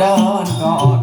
đơn còn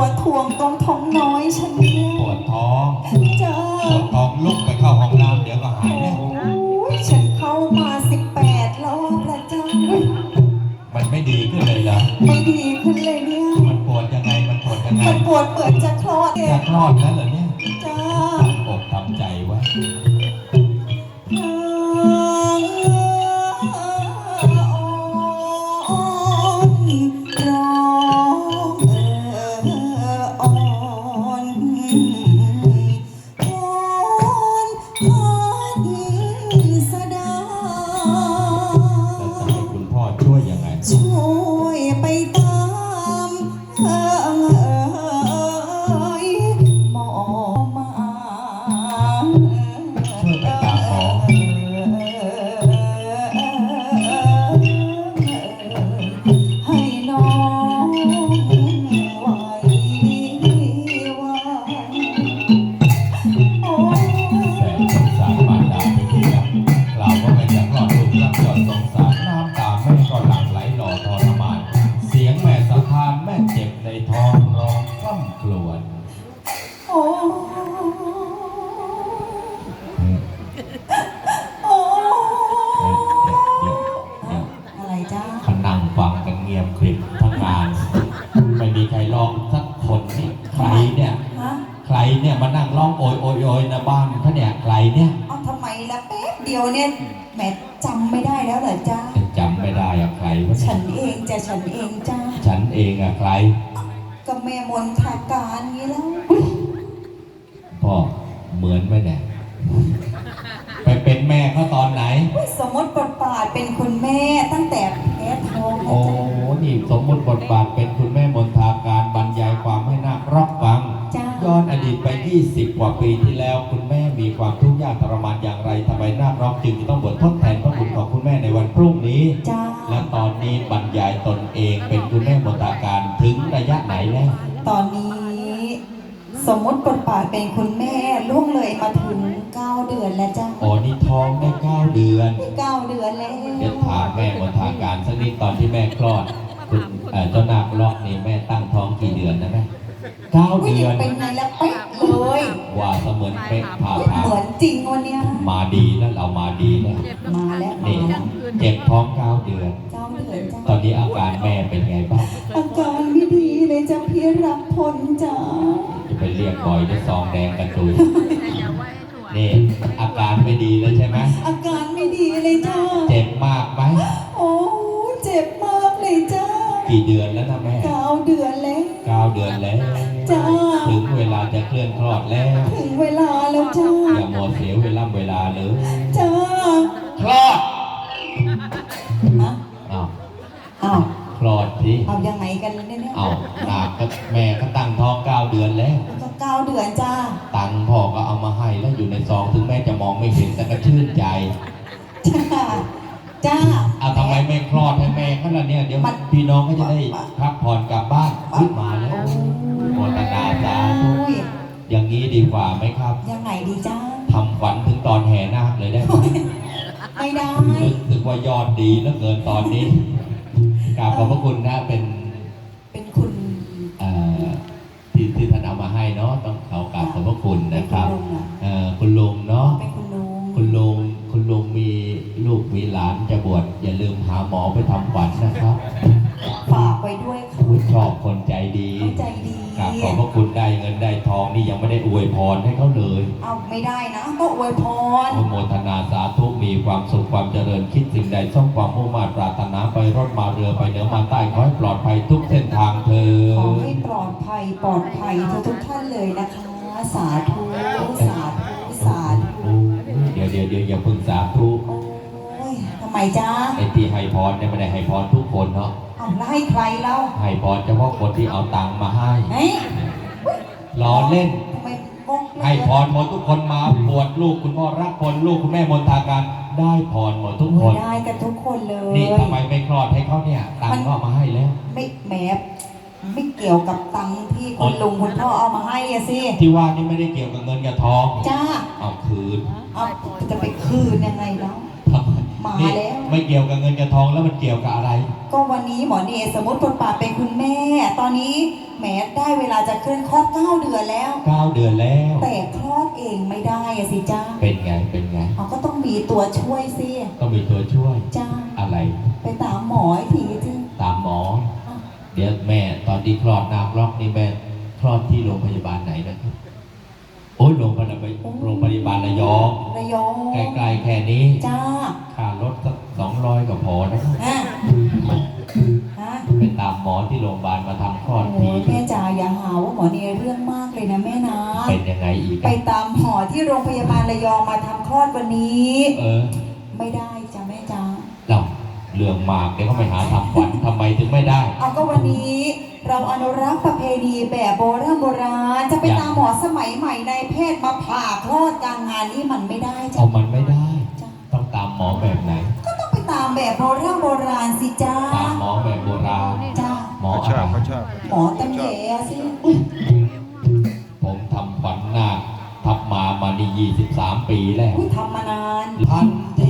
วดท้วงตรงท้องน้อยฉันเนี่ยปวดท้องเจอปวดท้องลุกไปเข้าห้องน้ำเดี๋ยวก็หายแน่โอ้ยฉันเข้ามาสิบแปดรอบแล้วจ้ามันไม่ดีขึ้นเลยเหรอไม่ดีขึ้นเลยเนี่ยมันปวดยังไงมันปวดยังไงมันปวดเปิดจะคลอดจะคลอดแล้วเหรอเนี่ยจ้าอกทำใจไว้ Senhor. ไปเป็นแม่เขาตอนไหน อุ๊ยสมมติบทบาทเป็นคุณแม่ตั้งแต่แพ้ท้องนะโอ้จ้านี่สมมุติบทบาทเป็นคุณแม่มนทาการบรรยายความให้นักรับฟัง จ้าย้อนอดีตไป 20 กว่าปีที่แล้ว คุณแม่มีความทุกข์ยากทรมานอย่างไรทำไมนาคร็อกจึงต้องบวชทดแทนพระคุณของคุณแม่ในวันพรุ่งนี้ จ้าและตอนนี้บรรยายตนเองเป็นคุณแม่มนตาการถึงระยะไหนแล้ว ตอนนี้ สมมติบทบาทเป็นคุณแม่ล่วงเลยมาถึง 9 เดือนแล้วจ้าอ๋อนี่ท้องได้เก้าเดือน เก้าเดือนแล้วเดี๋ยวถามแม่มนทาการสักนิดตอนที่แม่คลอดคุณเอ่อเจ้านาคล็อกนี่แม่ตั้งท้องกี่เดือนนะแม่เก้าอุ๊ยเดือนเป็นไงแล้วเป๊ะเลยว่าเสมือนเป๊ะผ่าอุ๊ยทางเหมือนจริงวันเนี้ยมาดีแล้วเรามาดีแล้วมาแล้วมานี่แล้วเจ็บท้องเก้าเดือนเก้าเดือนจ้าตอนนี้อาการแม่เป็นไงบ้างอาการไม่ดีเลยจ้าพี่รับพลจ้าจะไปเรียกบอยด้วยซองแดงกันตุยนี่อาการไม่ดีแล้วใช่ไหมอาการ จ้าเอาทำไมไม่คลอดให้แม่เขาล่ะเนี่ยเดี๋ยวมันพี่น้องก็จะได้พักผ่อนกลับบ้านขึ้นมาแล้วโมตนาสาธุโอ้ย อย่างนี้ดีกว่าไหมครับยังไงดีจ้า ทำขวัญถึงตอนแห่นาคเลยได้ไหมไม่ได้ รู้สึกว่ายอดดีเหลือเกินตอนนี้กราบขอบพระคุณนะเป็นเป็นคุณ เอ่อที่ที่ท่านเอามาให้เนาะต้องเขา ลูกมีหลานจะบวชอย่าลืมหาหมอไปทำขวัญนะครับฝากไว้ด้วยค่ะอุ๊ยชอบคนใจดีเข้าใจดีกราบขอบพระคุณได้เงินได้ทองนี่ยังไม่ได้อวยพรให้เขาเลยเอาไม่ได้นะต้องอวยพรอนุโมทนาสาธุมีความสุขความเจริญคิดสิ่งใดสมความมุ่งมา่ปรารถนาไปรถมาเรือไปเหนือมาใต้ขอให้ปลอดภัยทุกเส้นทางเธอขอญให้ปลอดภัยปลอดภัยทุกทุกๆท่านเลยนะคะสาธุสาธุสาธุโอ้เดี๋ยวเดี๋ยวเดี๋ยวอย่าเพึ่งสาธุโอ้ยทำ ไมจ้าไอ้ที่ให้พรเนี่ยไม่ได้ให้พรทุกคนเนาะเอาแล้วให้ใครเล่าให้พรเฉพาะคนที่เอาตังค์มาให้เฮ้ยล้อเล่น ทำไมงงเลยให้พรหมดทุกคนมาบวชลูกคุณพ่อรักคนลูกคุณแม่มนทาการได้พรหมดทุกคน ได้กันทุกคนเลย นี่ทำไมไม่คลอดให้เขาเนี่ยตังค์ก็เอามาให้แล้ว ไม่แหมไม่เกี่ยวกับตังค์ที่คุณลุงคุณพ่อเอามาให้อะสิ ที่ว่านี่ไม่ได้เกี่ยวกับเงินกับทองจ้า เอาคืน เอาจะไปคืนยังไงแล้วทำไมมานี่แล้ว ไม่เกี่ยวกับเงินกับทองแล้วมันเกี่ยวกับอะไร ก็วันนี้หมอเนสมมติบทบาทเป็นคุณแม่ ตอนนี้แหมได้เวลาจะเคลื่อนคลอดเก้าเดือนแล้วเก้าเดือนแล้ว แต่คลอดเองไม่ได้อะสิจ้าเป็นไงเป็นไง เขาก็ต้องมีตัวช่วยสิต้องมีตัวช่วย จ้าอะไร ไปตามหมออีกทีสิตามหมอ เดี๋ยวแม่ตอนที่คลอดนาคล็อกนี่แม่คลอดที่โรงพยาบาลไหนนะครับ โอ้ยโรงพยาบาลโรงพยาบาลระยองระยองใกล้ๆแค่นี้จ้าค่ารถสักสองร้อยก็พอนะครับฮะฮะไปตามหมอที่โรงพยาบาลมาทำคลอดโอ้ทียแม่จ๋าอย่าหาว่าหมอเนเรื่องมากเลยนะแม่นะเป็นยังไงอีกไปอะตามหมอที่โรงพยาบาลระยองมาทำคลอดวันนี้ เออ ไม่ได้จ้ะแม่จ๋าเราเรื่องมากเดี๋ยวเขาไปหาทำขวัญทำไมถึงไม่ได้ เอาก็วันนี้ เราอนุรักษ์ประเพณีแบบโบราณโบราณจะไปอย่างตามหมอสมัยใหม่ในแพทย์มาผ่าคลอดกลางงานนี่มันไม่ได้จ้ะเอามันไม่ได้จ้ะต้องตามหมอแบบไหน ก็ต้องไปตามแบบโบราณโบราณสิจ้าตามหมอแบบโบราณจ้าหมอเขาอะชอบไรเขาชอบหมอตำแหย่สิผมทำขวัญนาคทับมามานี่ยี่สิบสามปีแล้วอุ้ยทำมานานพันเที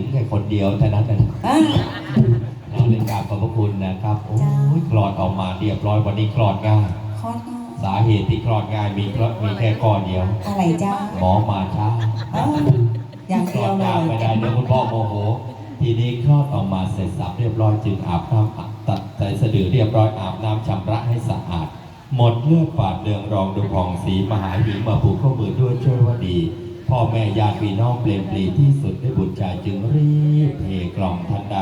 งแค่คนเดียวเท่านั้นเองอะเราเรียนกราบขอบพระคุณนะครับ โอ้จ้ายคลอดออกมาเรียบร้อยวันนี้คลอดง่ายคลอดง่ายสาเหตุที่คลอดง่ายมีคลอดมีแค่ข้อเดียว อะไรจ้าหมอมาช้าอ้าวอย่างคลเดีอยวดเลยยากไม่ได้เดี๋ยวคุณพ่อโมโห ทีนี้คลอดออกมาเสร็จสับเรียบร้อยจึงอาบน้ำตัดใส่สะดือเรียบร้อยอาบน้ำชำระให้สะอาด หมดเลือดฝาดเดืองรองดูผ่องสีมหาหิงมาผูกข้อมือด้วยช่วยว่าดี พ่อแม่ญาติพี่น้องเปลี่ยนปลีที่สุดได้บุตรชายจึงรีบเทกล่อมทันใด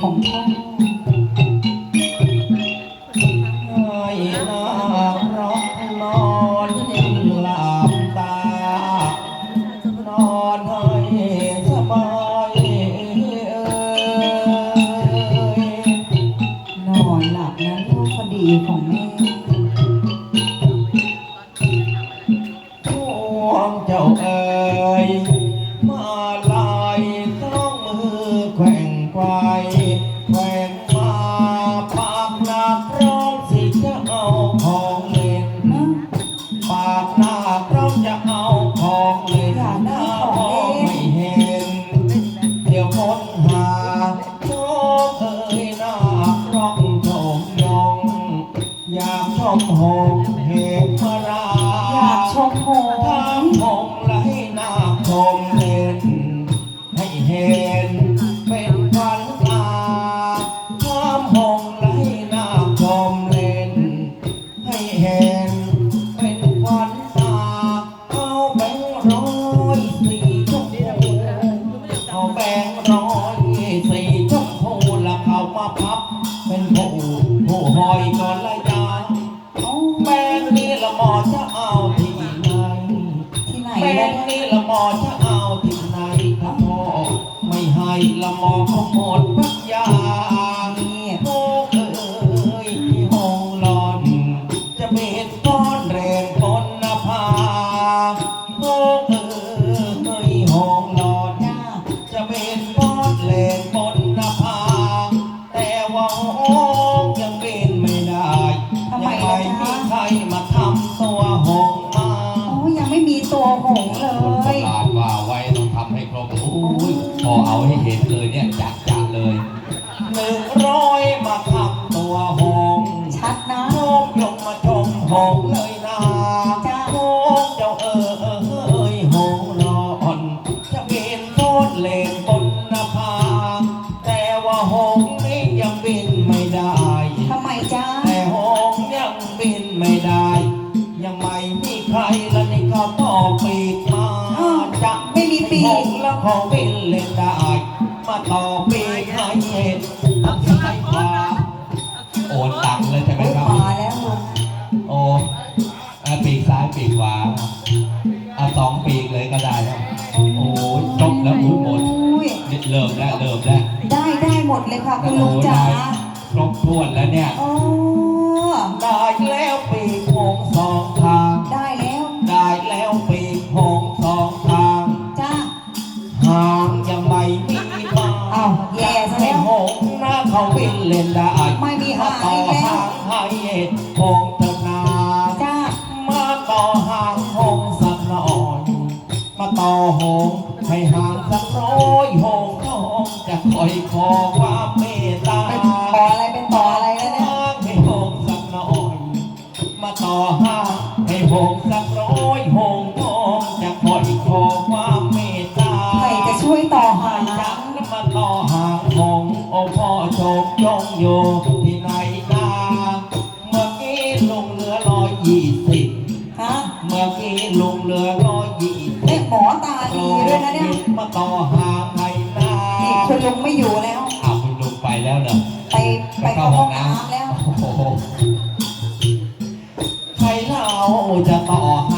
ของท่านา ใช่ไหมโอ้ยครับมาแล้วลุงโอ้อะปีกซ้ายปีกขวาเอาสองปีกเลยก็ได้แล้วโอ้ยจบแล้วอุ้ยหมดอุ้ยเริ่มแล้วเริ่มแล้วได้ได้หมดเลยค่ะคุณลุงจ๋าครบถ้วนแล้วเนี่ย โอ้ เขาวิ่งเล่นได้ไม่มีหายต่อแล้ว หางให้หงเถอนาจ้ามาต่อหางหงสักหน่อยมาต่อหงให้หางสักร้อยหงทองจะคอยขอความเมตตา ลงเรือร้อยยี่สิบฮะเมื่อกี้ลงเรือร้อยยี่สิบเอ๊ะหมอตาดีด้วยนะเนี่ยมาต่อหางไห้นานี่คุณลุงไม่อยู่แล้ว อ้าวคุณลุงไปแล้วเหรอไปไปเข้าห้องน้ำแล้ว โอ้โหใครเล่าจะต่อหา